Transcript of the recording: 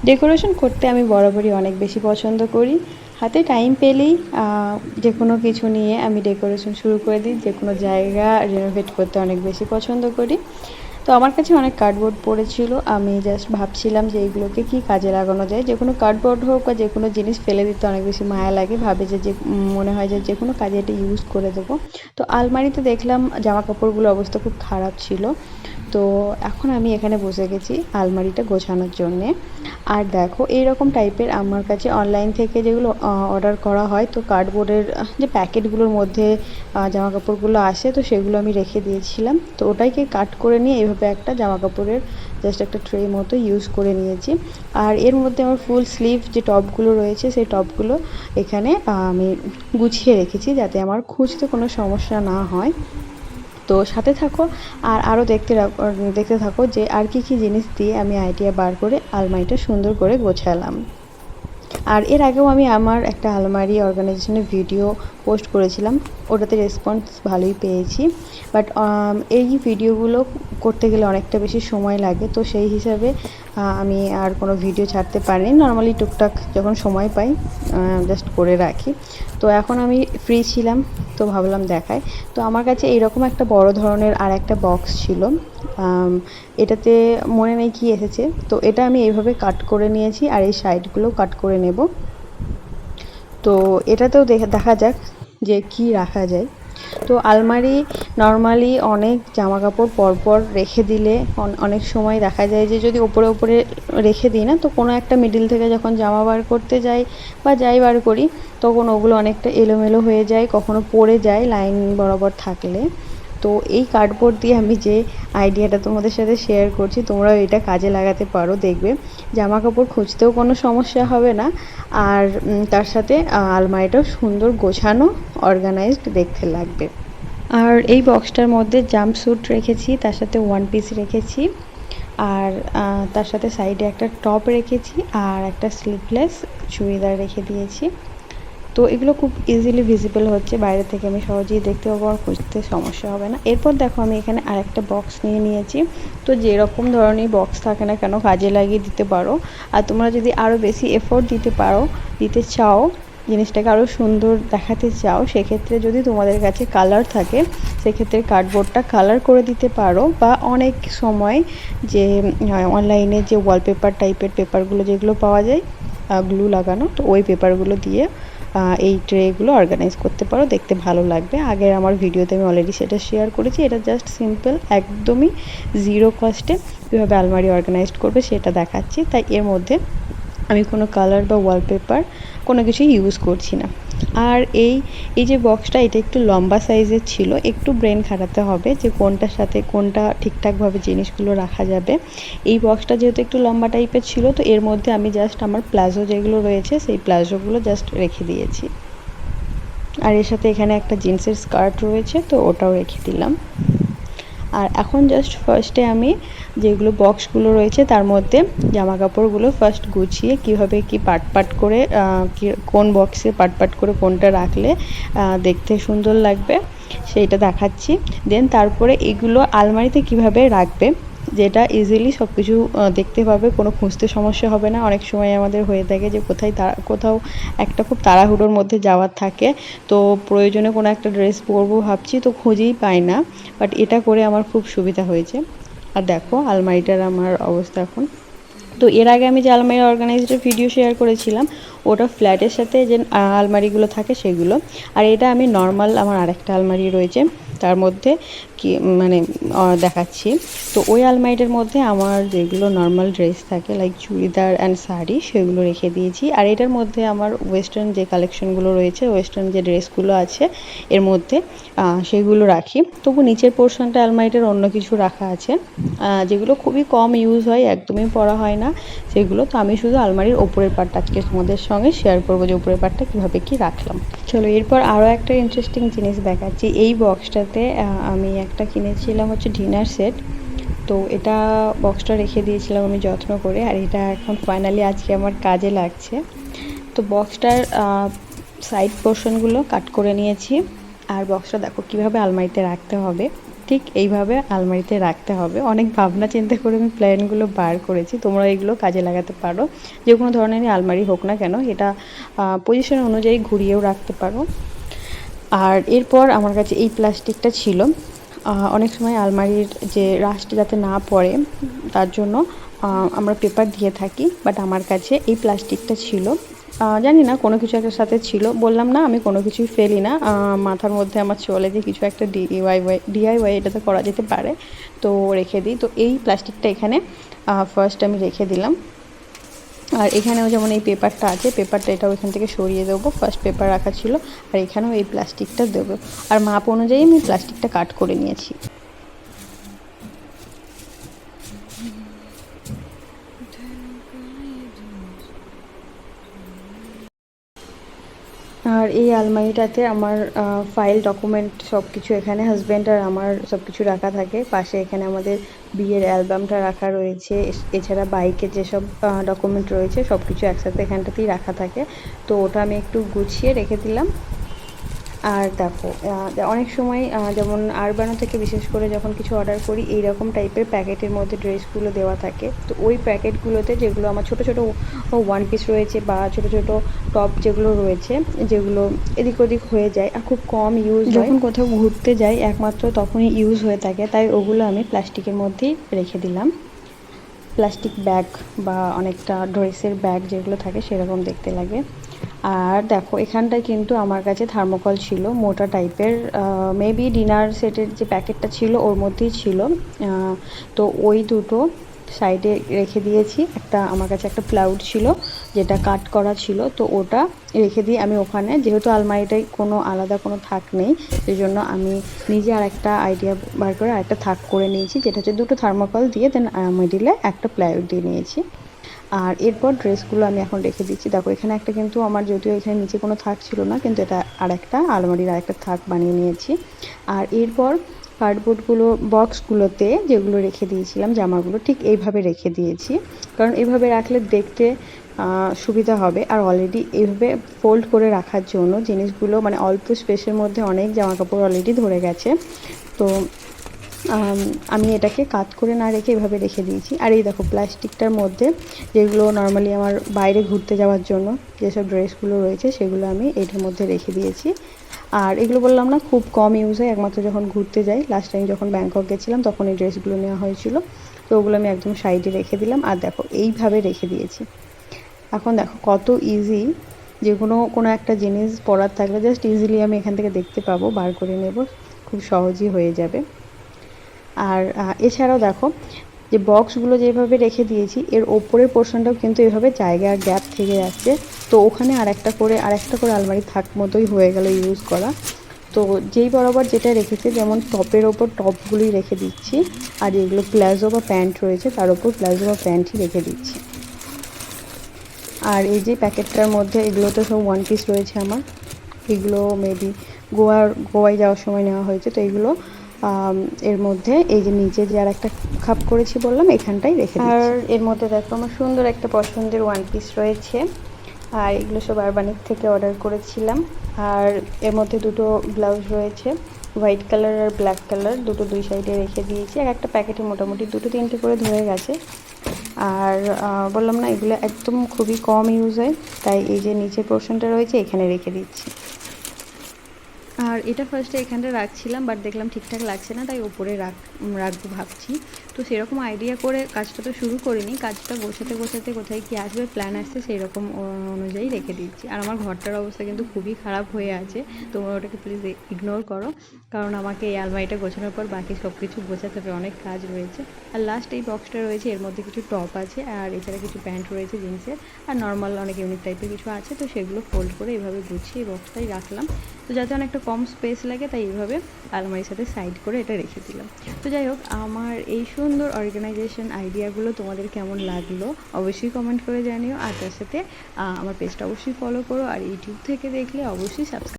Decoration করতে আমি বরাবরই অনেক বেশি পছন্দ করি। হাতে টাইম পেলেই যে কোনো কিছু নিয়ে আমি ডেকোরেশন শুরু করে দিই যে কোনো জায়গা রেনোভেট করতে অনেক বেশি পছন্দ করি। তো আমার কাছে অনেক কার্ডবোর্ড পড়েছিল, আমি জাস্ট ভাবছিলাম যে এইগুলোকে কি কাজে লাগানো যায়। যে কোনো কার্ডবোর্ড হোক বা যে কোনো জিনিস ফেলে দিতে অনেক বেশি মায়া লাগে, ভাবে যে যে মনে হয় যে যে কোনো কাজে এটা ইউজ করে দেবো। তো আলমারিতে দেখলাম জামা কাপড়গুলোর অবস্থা খুব খারাপ ছিল। তো এখন আমি এখানে বসে গেছি আলমারিটা গোছানোর জন্যে। আর দেখো, এইরকম টাইপের আমার কাছে অনলাইন থেকে যেগুলো অর্ডার করা হয়, তো কার্ডবোর্ডের যে প্যাকেটগুলোর মধ্যে জামা কাপড়গুলো আসে, তো সেগুলো আমি রেখে দিয়েছিলাম। তো ওটাকে কাট করে নিয়ে এইভাবে একটা জামা কাপড়ের জাস্ট একটা ট্রে মতো ইউজ করে নিয়েছি। আর এর মধ্যে আমার ফুল স্লিভ যে টপগুলো রয়েছে, সেই টপগুলো এখানে আমি গুছিয়ে রেখেছি যাতে আমার খুঁজতে কোনো সমস্যা না হয়। তো সাথে থাকো আর আরও দেখতে দেখতে থাকো যে আর কি কি জিনিস দিয়ে আমি আইডিয়া বার করে আলমারিটা সুন্দর করে গোছালাম। আর এর আগেও আমি আমার একটা আলমারি অর্গানাইজেশনের ভিডিও পোস্ট করেছিলাম। ওটাতে রেসপন্স ভালোই পেয়েছি। বাট এই ভিডিওগুলো করতে গেলে অনেকটা বেশি সময় লাগে। তো সেই হিসাবে আমি আর কোনো ভিডিও ছাড়তে পারিনি। নর্মালি টুকটাক যখন সময় পাই জাস্ট করে রাখি। তো এখন আমি ফ্রি ছিলাম। তো ভাবলাম দেখায়। তো আমার কাছে এইরকম একটা বড় ধরনের আর একটা বক্স ছিল। এটাতে মনে নেই কি এসেছে। তো এটা আমি এইভাবে কাট করে নিয়েছি আর এই সাইডগুলো কাট করে নেব। তো এটাতেও দেখা দেখা যাক যে কি রাখা যায়। তো আলমারি নর্মালি অনেক জামা কাপড় পরপর রেখে দিলে অন- অনেক সময় দেখা যায় যে যদি ওপরে ওপরে রেখে দিই না, তো কোনো একটা মিডিল থেকে যখন জামা বার করতে যাই বা যাই বার করি, তখন ওগুলো অনেকটা এলোমেলো হয়ে যায়, কখনো পড়ে যায় লাইন বরাবর থাকলে। তো এই কার্ডবোর্ড দিয়ে আমি যে আইডিয়াটা তোমাদের সাথে শেয়ার করছি, তোমরাও এটা কাজে লাগাতে পারো, দেখবে। জামা কাপড় খুঁজতেও কোনো সমস্যা হবে না। আর তার সাথে আলমারিটাও সুন্দর গোছানো অর্গানাইজড দেখতে লাগবে। আর এই বক্সটার মধ্যে জাম্প স্যুট রেখেছি, তার সাথে ওয়ান পিস রেখেছি। আর তার সাথে সাইডে একটা টপ রেখেছি, আর একটা স্লিভলেস চুড়িদার রেখে দিয়েছি। তো এগুলো খুব ইজিলি ভিজিবল হচ্ছে, বাইরে থেকে আমি সহজেই দেখতে পাবো আর খুঁজতে সমস্যা হবে না। এরপর দেখো আমি এখানে আরেকটা বক্স নিয়ে নিয়েছি। তো যেরকম ধরনের বক্স থাকে না কেন, কাজে লাগিয়ে দিতে পারো। আর তোমরা যদি আরও বেশি এফোর্ট দিতে পারো, দিতে চাও, জিনিসটাকে আরও সুন্দর দেখাতে চাও, সেক্ষেত্রে যদি তোমাদের কাছে কালার থাকে, সেক্ষেত্রে কার্ডবোর্ডটা কালার করে দিতে পারো। বা অনেক সময় যে অনলাইনে যে ওয়ালপেপার টাইপের পেপারগুলো যেগুলো পাওয়া যায় গ্লু লাগানো, তো ওই পেপারগুলো দিয়ে এই ট্রেগুলো অর্গানাইজ করতে পারো, দেখতে ভালো লাগবে। আগের আমার ভিডিওতে আমি অলরেডি সেটা শেয়ার করেছি, এটা জাস্ট সিম্পল একদমই জিরো কস্টে কীভাবে আলমারি অর্গানাইজড করবে সেটা দেখাচ্ছি। তাই এর মধ্যে আমি কোনো কালার বা ওয়ালপেপার কোনো কিছু ইউজ করছি না। আর এই এই যে বক্সটা এটা একটু লম্বা সাইজের ছিল। একটু ব্রেন খাটাতে হবে যে কোনটার সাথে কোনটা ঠিকঠাকভাবে জিনিসগুলো রাখা যাবে। এই বক্সটা যেহেতু একটু লম্বা টাইপের ছিল, তো এর মধ্যে আমি জাস্ট আমার প্লাজো যেগুলো রয়েছে, সেই প্লাজোগুলো জাস্ট রেখে দিয়েছি। আর এর সাথে এখানে একটা জিন্সের স্কার্ট রয়েছে, তো ওটাও রেখে দিলাম। আর এখন জাস্ট ফার্স্টে আমি যেগুলো বক্সগুলো রয়েছে, তার মধ্যে জামা কাপড়গুলো ফার্স্ট গুছিয়ে কীভাবে কি পাট পাট করে কোন বক্সে পাট পাট করে কোনটা রাখলে দেখতে সুন্দর লাগবে, সেইটা দেখাচ্ছি। দেন তারপরে এগুলো আলমারিতে কীভাবে রাখবে যেটা ইজিলি সব কিছু দেখতে পাবে, কোনো খুঁজতে সমস্যা হবে না। অনেক সময় আমাদের হয়ে থাকে যে কোথায় তাড়া কোথাও একটা খুব তাড়াহুড়োর মধ্যে যাওয়ার থাকে। তো প্রয়োজনে কোনো একটা ড্রেস পরবো ভাবছি, তো খুঁজেই পাই না। বাট এটা করে আমার খুব সুবিধা হয়েছে। আর দেখো, আলমারিটার আমার অবস্থা এখন। তো এর আগে আমি যে আলমারি অর্গানাইজডের ভিডিও শেয়ার করেছিলাম ওটা ফ্ল্যাটের সাথে যে আলমারিগুলো থাকে সেগুলো। আর এটা আমি নর্মাল আমার আরেকটা আলমারি রয়েছে, তার মধ্যে কি মানে দেখাচ্ছি। তো ওই আলমারিটার মধ্যে আমার যেগুলো নর্মাল ড্রেস থাকে লাইক চুড়িদার অ্যান্ড শাড়ি, সেগুলো রেখে দিয়েছি। আর এটার মধ্যে আমার ওয়েস্টার্ন যে কালেকশনগুলো রয়েছে ওয়েস্টার্ন যে ড্রেসগুলো আছে, এর মধ্যে সেগুলো রাখি। তবু নিচের পোর্শনটা আলমারিটার অন্য কিছু রাখা আছে। যেগুলো খুবই কম ইউজ হয়, একদমই পরা হয় না, সেগুলো। তো আমি শুধু আলমারির ওপরের পার্টটা আজকে তোমাদের সঙ্গে শেয়ার করব যে উপরের পার্টটা কীভাবে কি রাখলাম। চলো, এরপর আরও একটা ইন্টারেস্টিং জিনিস দেখাচ্ছি। এই বক্সটাতে আমি একটা কিনেছিলাম হচ্ছে ডিনার সেট তো এটা বক্সটা রেখে দিয়েছিলাম আমি যত্ন করে, আর এটা এখন ফাইনালি আজকে আমার কাজে লাগছে। তো বক্সটার সাইড পোর্শনগুলো কাট করে নিয়েছি। আর বক্সটা দেখো কীভাবে আলমারিতে রাখতে হবে। ঠিক এইভাবে আলমারিতে রাখতে হবে। অনেক ভাবনা চিন্তা করে আমি প্ল্যানগুলো বার করেছি। তোমরা এগুলো কাজে লাগাতে পারো। যে কোনো ধরনেরই আলমারি হোক না কেন, এটা পজিশন অনুযায়ী ঘুরিয়েও রাখতে পারো। আর এরপর আমার কাছে এই প্লাস্টিকটা ছিল। অনেক সময় আলমারির যে রাস্ট যাতে না পড়ে, তার জন্য আমরা পেপার দিয়ে থাকি। বাট আমার কাছে এই প্লাস্টিকটা ছিল। জানি না, কোনো কিছু একটা সাথে ছিল। বললাম, না, আমি কোনো কিছুই ফেলি না। মাথার মধ্যে আমার চলে যে কিছু একটা ডিআইওয়াই ডিআইওয়াই এটাতে করা যেতে পারে। তো রেখে দিই। তো এই প্লাস্টিকটা এখানে ফার্স্ট আমি রেখে দিলাম। আর এখানেও যেমন এই পেপারটা আছে, পেপারটা এটাও এখান থেকে সরিয়ে দেবো। ফার্স্ট পেপার রাখা ছিল। আর এখানেও এই প্লাস্টিকটা দেবো। আর মাপ অনুযায়ী আমি প্লাস্টিকটা কাট করে নিয়েছি। আর এই আলমারিটাতে আমার ফাইল ডকুমেন্ট সব কিছু এখানে হাজব্যান্ড আর আমার সব কিছু রাখা থাকে। পাশে এখানে আমাদের বিয়ের অ্যালবামটা রাখা রয়েছে। এছাড়া বাইকের যেসব ডকুমেন্ট রয়েছে সব কিছু একসাথে এখানটাতেই রাখা থাকে। তো ওটা আমি একটু গুছিয়ে রেখে দিলাম। আর দেখো অনেক সময় যেমন আরবানো থেকে বিশেষ করে যখন কিছু অর্ডার করি এই রকম টাইপের প্যাকেটের মধ্যে ড্রেসগুলো দেওয়া থাকে। তো ওই প্যাকেটগুলোতে যেগুলো আমার ছোট ছোট ওয়ান পিস রয়েছে বা ছোট ছোট টপ যেগুলো রয়েছে, যেগুলো এদিক ওদিক হয়ে যায় আর খুব কম ইউজ যখন কোথাও ঘুরতে যাই, একমাত্র তখনই ইউজ হয়ে থাকে, তাই ওগুলো আমি প্লাস্টিকের মধ্যেই রেখে দিলাম। প্লাস্টিক ব্যাগ বা অনেকটা ড্রেসের ব্যাগ যেগুলো থাকে, সেরকম দেখতে লাগে। আর দেখো, এখানটায় কিন্তু আমার কাছে থার্মোকল ছিল, মোটা টাইপের মেবি ডিনার সেটের যে প্যাকেটটা ছিল, ওর মধ্যেই ছিল। তো ওই দুটো সাইডে রেখে দিয়েছি। একটা, আমার কাছে একটা প্লাউড ছিল, যেটা কাট করা ছিল, তো ওটা রেখে দিয়ে আমি ওখানে, যেহেতু আলমারিটায় কোনো আলাদা কোনো থাক নেই সেই জন্য আমি নিজে আর একটা আইডিয়া বার করে আরেকটা থাক করে নিয়েছি, যেটা হচ্ছে দুটো থার্মোকল দিয়ে দেন মিডিলে একটা প্লাইউড দিয়ে নিয়েছি। আর এরপর ড্রেসগুলো আমি এখন রেখে দিচ্ছি। দেখো, এখানে একটা কিন্তু আমার যদিও এখানে নিচে কোনো থাক ছিল না, কিন্তু এটা আর একটা আলমারির আর একটা থাক বানিয়ে নিয়েছি। আর এরপর কার্ডবোর্ডগুলো, বক্সগুলোতে যেগুলো রেখে দিয়েছিলাম, জামাগুলো ঠিক এইভাবে রেখে দিয়েছি। কারণ এইভাবে রাখলে দেখতে সুবিধা হবে। আর অলরেডি এইভাবে ফোল্ড করে রাখার জন্য জিনিসগুলো মানে অল্প স্পেসের মধ্যে অনেক জামা কাপড় অলরেডি ধরে গেছে। তো আমি এটাকে কাত করে না রেখে এভাবে রেখে দিয়েছি। আর এই দেখো, প্লাস্টিকটার মধ্যে যেগুলো নর্মালি আমার বাইরে ঘুরতে যাওয়ার জন্য যেসব ড্রেসগুলো রয়েছে, সেগুলো আমি এটার মধ্যে রেখে দিয়েছি। আর এগুলো বললাম না, খুব কম ইউজ হয়। একমাত্র যখন ঘুরতে যাই লাস্ট টাইম যখন ব্যাংকক গেছিলাম, তখন এই ড্রেসগুলো নেওয়া হয়েছিল। তো ওগুলো আমি একদম সাইডে রেখে দিলাম। আর দেখো, এইভাবে রেখে দিয়েছি। এখন দেখো, কত ইজি যে কোনো কোনো একটা জিনিস পরার থাকলে জাস্ট ইজিলি আমি এখান থেকে দেখতে পাবো, বার করে নেব। খুব সহজই হয়ে যাবে। আর এছাড়াও দেখো যে বক্সগুলো যেভাবে রেখে দিয়েছি, এর ওপরের পোর্শনটাও কিন্তু এভাবে জায়গা আর গ্যাপ থেকে যাচ্ছে। তো ওখানে আর একটা করে আর একটা করে আলমারি থাক মতোই হয়ে গেল ইউজ করা। তো যেই বরাবর যেটা রেখেছে, যেমন টপের ওপর টপগুলোই রেখে দিচ্ছি, আর যেগুলো প্লাজো বা প্যান্ট রয়েছে, তার ওপর প্লাজো বা প্যান্টই রেখে দিচ্ছি। আর এই যে প্যাকেটটার মধ্যে, এগুলো তো সব ওয়ান পিস রয়েছে আমার। এগুলো মেবি গোয়ার, গোয়ায় যাওয়ার সময় নেওয়া হয়েছে, তো এগুলো এর মধ্যে এই যে নিচে যে আর একটা খাপ করেছি বললাম, এখানটাই রেখে আর এর মধ্যে দেখো আমার সুন্দর একটা পছন্দের ওয়ান পিস রয়েছে। আর এগুলো সব আরবানিক থেকে অর্ডার করেছিলাম। আর এর মধ্যে দুটো ব্লাউজ রয়েছে হোয়াইট কালার আর ব্ল্যাক কালার দুটো দুই সাইডে রেখে দিয়েছি। আর একটা প্যাকেটে মোটামুটি দুটো তিনটে করে ধরে গেছে। আর বললাম না, এগুলো একদম খুবই কম ইউজ হয়, তাই এই যে নিচের পোর্শনটা রয়েছে, এখানে রেখে দিচ্ছি। আর এটা ফার্স্টে এখানটা রাখছিলাম বাট দেখলাম ঠিকঠাক লাগছে না, তাই ওপরে রাখ রাখব ভাবছি। তো সেরকম আইডিয়া করে কাজটা তো শুরু করিনি, কাজটা গোছাতে গোছাতে কোথায় কি আসবে প্ল্যান আসছে সেই রকম অনুযায়ী রেখে দিচ্ছি। আর আমার ঘরটার অবস্থা কিন্তু খুবই খারাপ হয়ে আছে, তোমরা ওটাকে প্লিজ ইগনোর করো, কারণ আমাকে এই আলমারিটা গোছানোর পর বাকি সব কিছু গোছাতে হবে, অনেক কাজ রয়েছে। আর লাস্ট এই বক্সটা রয়েছে, এর মধ্যে কিছু টপ আছে, আর এছাড়া কিছু প্যান্ট রয়েছে জিন্সের, আর নর্মাল অনেক ইউনিক টাইপের কিছু আছে, তো সেগুলো ফোল্ড করে এভাবে গুছিয়ে বক্সটাই রাখলাম। তো যাতে অনেকটা কম স্পেস লাগে, তাই এইভাবে আলমারির সাথে সাইড করে এটা রেখে দিলাম। তো যাই হোক, আমার এই সুন্দর অর্গানাইজেশন আইডিয়াগুলো তোমাদের কেমন লাগল অবশ্যই কমেন্ট করে জানিও। আর তার সাথে আমার পেজটা অবশ্যই ফলো করো। আর ইউটিউব থেকে দেখলে অবশ্যই সাবস্ক্রাইব